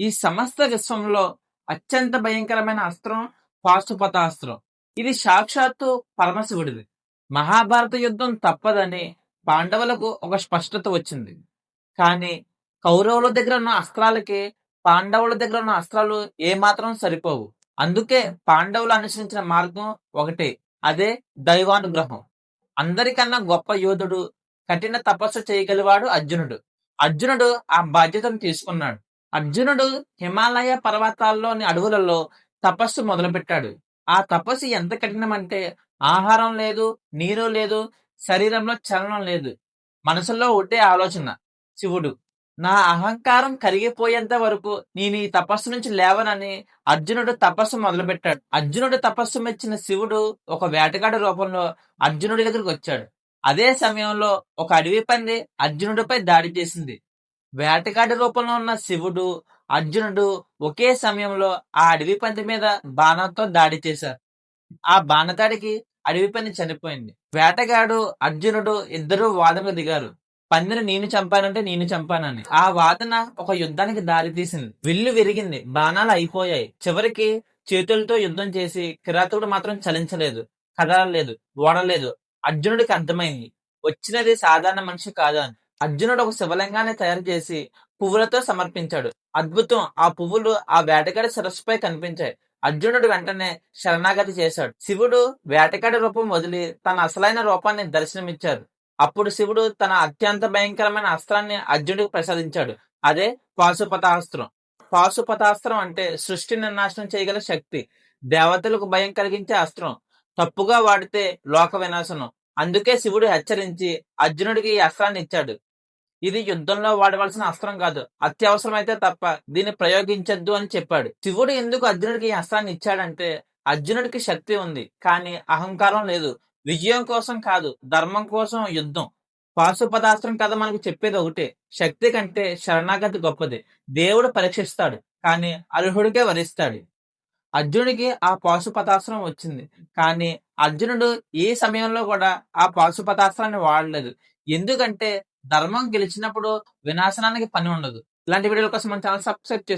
ఈ సమస్త విశ్వంలో అత్యంత భయంకరమైన అస్త్రం పాశుపతాస్త్రం ఇది సాక్షాత్తు పరమశివుడిది. మహాభారత యుద్ధం తప్పదని పాండవులకు ఒక స్పష్టత వచ్చింది. కానీ కౌరవుల దగ్గర ఉన్న అస్త్రాలకి పాండవుల దగ్గర ఉన్న అస్త్రాలు ఏమాత్రం సరిపోవు. అందుకే పాండవులు అనుసరించిన మార్గం ఒకటే అదే దైవానుగ్రహం. అందరికన్నా గొప్ప యోధుడు కఠిన తపస్సు చేయగలివాడు అర్జునుడు. అర్జునుడు ఆ బాధ్యతను తీసుకున్నాడు. అర్జునుడు హిమాలయ పర్వతాల్లోని అడవులలో తపస్సు మొదలుపెట్టాడు. ఆ తపస్సు ఎంత కఠినమంటే ఆహారం లేదు నీరు లేదు శరీరంలో చలనం లేదు. మనసులో ఒకటే ఆలోచన శివుడు నా అహంకారం కరిగిపోయేంత వరకు నేను ఈ తపస్సు నుంచి లేవనని అర్జునుడు తపస్సు మొదలుపెట్టాడు. అర్జునుడు తపస్సు మెచ్చిన శివుడు ఒక వేటగాడి రూపంలో అర్జునుడి దగ్గరికి వచ్చాడు. అదే సమయంలో ఒక అడవి పంది అర్జునుడిపై దాడి చేసింది. వేటగాడి రూపంలో ఉన్న శివుడు అర్జునుడు ఒకే సమయంలో ఆ అడవి పంది మీద బాణంతో దాడి చేశారు. ఆ బాణదాడికి అడవి పంది చనిపోయింది. వేటగాడు అర్జునుడు ఇద్దరు వాదనకు దిగారు పందిని నేను చంపానంటే నేను చంపానని. ఆ వాదన ఒక యుద్ధానికి దారి తీసింది విల్లు విరిగింది. బాణాలు అయిపోయాయి. చివరికి చేతులతో యుద్ధం చేసి కిరాతకుడు మాత్రం చలించలేదు. కదలలేదు. ఓడలేదు. అర్జునుడికి అర్థమైంది. వచ్చినది సాధారణ మనిషి కాదు అని. అర్జునుడు ఒక శివలింగాన్ని తయారు చేసి పువ్వులతో సమర్పించాడు. అద్భుతం! ఆ పువ్వులు ఆ వేటగాడి సరస్సుపై కనిపించాయి. అర్జునుడు వెంటనే శరణాగతి చేశాడు. శివుడు వేటగాడి రూపం వదిలి తన అసలైన రూపాన్ని దర్శనమిచ్చారు అప్పుడు శివుడు తన అత్యంత భయంకరమైన అస్త్రాన్ని అర్జునుడికి ప్రసాదించాడు. అదే పాశుపతాస్త్రం. పాశుపతాస్త్రం అంటే సృష్టిని నాశనం చేయగల శక్తి. దేవతలకు భయం కలిగించే అస్త్రం. తప్పుగా వాడితే లోక వినాశనం. అందుకే శివుడు హెచ్చరించి అర్జునుడికి ఈ అస్త్రాన్ని ఇచ్చాడు. ఇది యుద్ధంలో వాడవలసిన అస్త్రం కాదు. అత్యవసరమైతే తప్ప దీన్ని ప్రయోగించద్దు అని చెప్పాడు. శివుడు ఎందుకు అర్జునుడికి ఈ అస్త్రాన్ని ఇచ్చాడంటే అర్జునుడికి శక్తి ఉంది. కానీ అహంకారం లేదు. విజయం కోసం కాదు ధర్మం కోసం యుద్ధం. పాశుపదాస్త్రం కథ మనకు చెప్పేది ఒకటే. శక్తి కంటే శరణాగతి గొప్పది. దేవుడు పరీక్షిస్తాడు కానీ అర్హుడికే వరిస్తాడు. అర్జునుడికి ఆ పాశుపతాస్త్రం వచ్చింది. కానీ అర్జునుడు ఏ సమయంలో కూడా ఆ పాశుపతాస్త్రాన్ని వాడలేదు. ఎందుకంటే ధర్మం గెలిచినప్పుడు వినాశనానికి పని ఉండదు. ఇలాంటి వీడియోల కోసం మన ఛానల్ సబ్స్క్రైబ్ చేసుకోండి